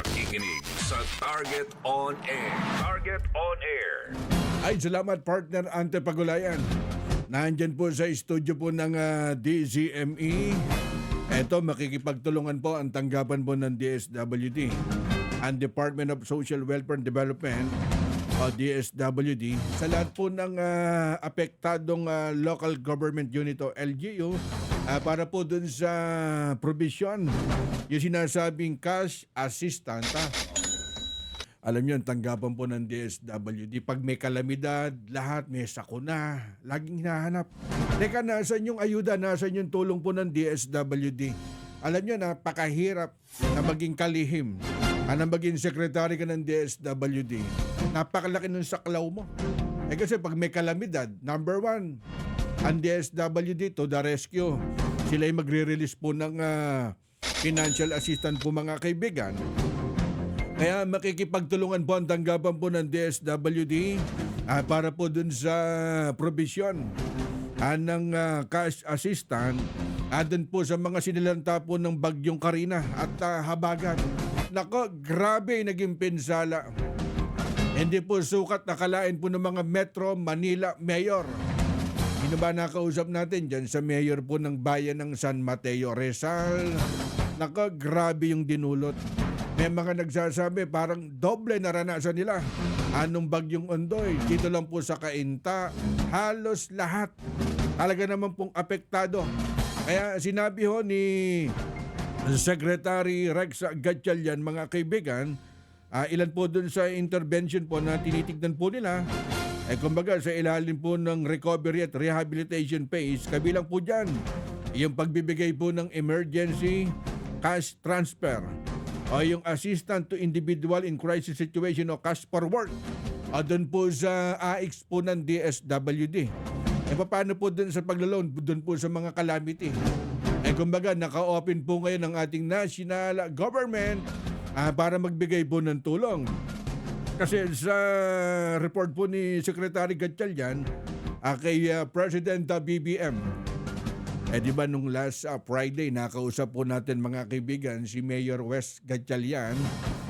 nakikinig sa Target On Air. Target On Air. Ay, salamat partner Ante Pagulayan. Nandyan po sa studio po ng ah, DZME. Eto, makikipagtulungan po ang tanggapan po ng DSWD. Ang Department of Social Welfare and Development o DSWD sa lahat po ng ah, apektadong ah, local government unit o LGU ah, para po dun sa provision yung sinasabing cash assistant ah, alam niyo, ang tanggapan po ng DSWD, pag may kalamidad, lahat may sakuna, laging hinahanap. Teka, nasan yung ayuda, nasan yung tulong po ng DSWD? Alam niyo, napakahirap na maging kalihim, ah, na maging sekretary ka ng DSWD. Napakalaki ng saklaw mo. Eh kasi pag may kalamidad, number one, ang DSWD to the rescue. Sila ay magre-release po ng ah, financial assistance po mga kaibigan. Kaya makikipagtulungan po ang tanggapan po ng DSWD ah, para po dun sa provision ah, ng ah, cash assistant ah, dun po sa mga sinilanta po ng bagyong Karina at ah, Habagat. Nako, grabe naging pinsala. Hindi po sukat nakalain po ng mga Metro Manila Mayor. Sino ba nakausap natin dyan sa mayor po ng bayan ng San Mateo Rizal? Nako, grabe yung dinulot. May mga nagsasabi parang doble naranasan nila. Anong bagyong Ondoy? Dito lang po sa Kainta, halos lahat. Talaga naman pong apektado. Kaya sinabi ho ni Secretary Rex Gatchalian, mga kaibigan, ah, ilan po dun sa intervention po na tinitignan po nila, eh kumbaga sa ilalim po ng recovery at rehabilitation phase, kabilang po dyan, yung pagbibigay po ng emergency cash transfer o yung assistant to individual in crisis situation o cash forward o doon po sa AX po ng DSWD. E paano po doon sa paglaloan? Doon po sa mga calamity. Eh kumbaga, naka-open po ngayon ang ating national government ah, para magbigay po ng tulong. Kasi sa report po ni Secretary Gatchalian ah, kay ah, President ah, BBM, eh di ba nung last ah, Friday nakausap po natin mga kaibigan si Mayor West Gatchalian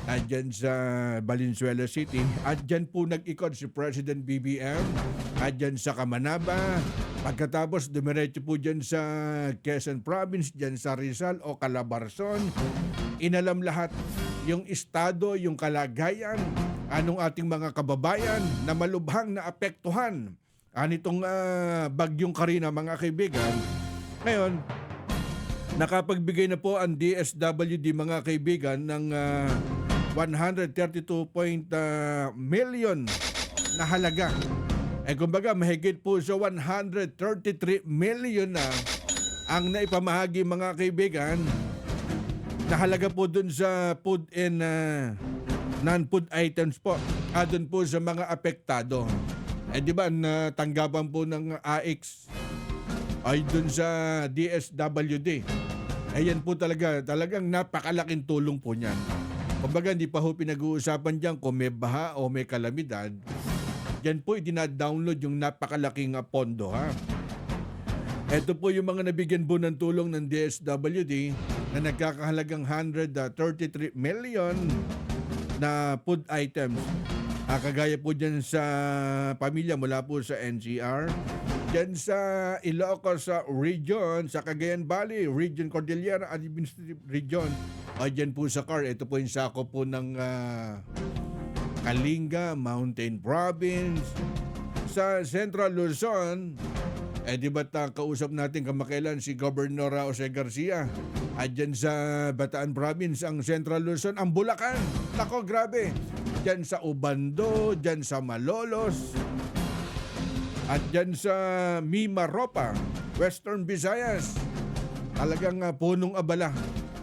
at dyan sa Valenzuela City. At dyan po nag-ikot si President BBM at dyan sa Kamanaba. Pagkatapos dumiretso po dyan sa Quezon Province dyan sa Rizal o Calabarzon. Inalam lahat yung estado, yung kalagayan anong ating mga kababayan na malubhang na apektuhan anitong ah, bagyong Karina mga kaibigan ngayon, nakapagbigay na po ang DSWD mga kaibigan ng ah, 132 point, ah, million na halaga. Eh kumbaga mahigit po sa 133 million na ang naipamahagi mga kaibigan na halaga po dun sa food and ah, non-food items po. Ah, dun po sa mga apektado. Eh di ba natanggapan po ng AX ay dun sa DSWD. Ayan po talaga, talagang napakalaking tulong po niyan. Kumbaga hindi pa ho pinag-uusapan dyan kung may baha o may kalamidad. Diyan po idina-download yung napakalaking ah, pondo ha. Ito po yung mga nabigyan po ng tulong ng DSWD na nagkakahalagang 133 million na food items. Ah, kagaya po dyan sa pamilya mula po sa NCR, dyan sa Ilocos sa region, sa Cagayan Valley, Region Cordillera Administrative Region, o dyan po sa CAR, ito po yung sako po ng ah, Kalinga, Mountain Province, sa Central Luzon, eh di ba't ah, kausap natin kamakailan si Governor Jose Garcia at sa Bataan Province, ang Central Luzon, ang Bulacan. Nako, grabe. Dyan sa Ubando, dyan sa Malolos, at dyan sa Mimaropa, Western Visayas. Talagang ah, punong abala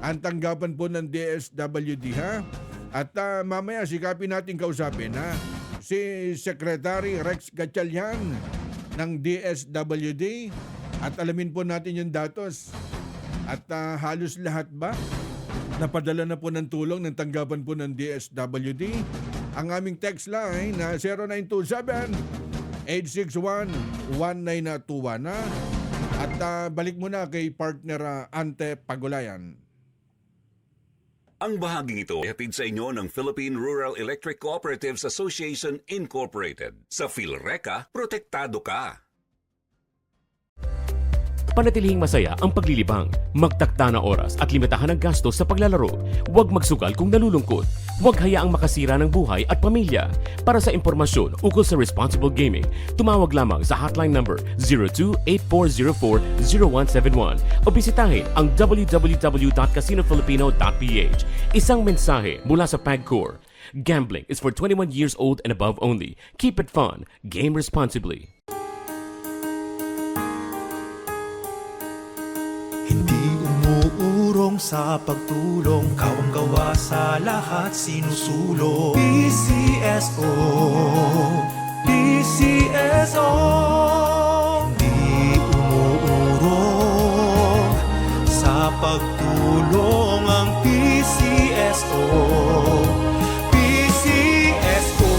ang tanggapan po ng DSWD ha. At ah, mamaya sikapin natin kausapin ha. Si Secretary Rex Gatchalian ng DSWD at alamin po natin yung datos. At ah, halos lahat ba napadala na po ng tulong ng tanggapan po ng DSWD? Ang aming text line na 0927 861-1921 na. At ah, balik muna kay partner ah, Ante Pagulayan. Ang bahaging ito ay hatid sa inyo ng Philippine Rural Electric Cooperatives Association Incorporated. Sa PhilReca, protektado ka. Panatilihing masaya ang paglilibang. Magtakda na oras at limitahan ang gastos sa paglalaro. Huwag magsugal kung nalulungkot. Huwag hayaang makasira ng buhay at pamilya. Para sa impormasyon ukol sa responsible gaming, tumawag lamang sa hotline number 02-8404-0171 o bisitahin ang www.casinofilipino.ph. Isang mensahe mula sa PAGCOR. Gambling is for 21 years old and above only. Keep it fun. Game responsibly. Sa pagtulong Kawang gawa sa lahat sinusulong PCSO PCSO Hindi umuurong. Sa pagtulong ang PCSO PCSO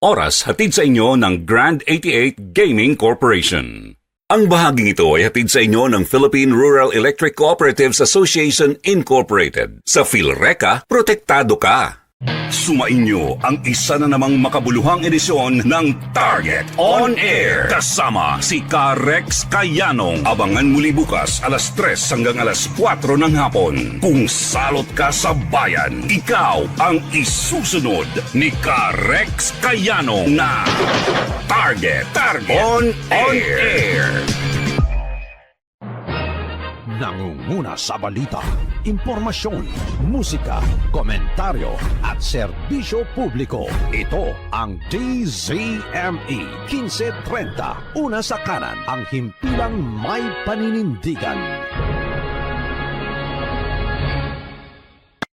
Oras hatid sa inyo ng Grand 88 Gaming Corporation. Ang bahaging ito ay hatid sa inyo ng Philippine Rural Electric Cooperatives Association Incorporated. Sa PhilReca, protektado ka. Sumainyo ang isa na namang makabuluhang edisyon ng Target On Air. Kasama si Karex Kayanong. Abangan muli bukas alas 3 hanggang alas 4 ng hapon. Kung salot ka sa bayan, ikaw ang isusunod ni Karex Kayanong na Target, Target On, Air. Nangunguna sa balita, impormasyon, musika, komentaryo at serbisyo publiko. Ito ang DZME 1530. Una sa kanan, ang himpilang may paninindigan.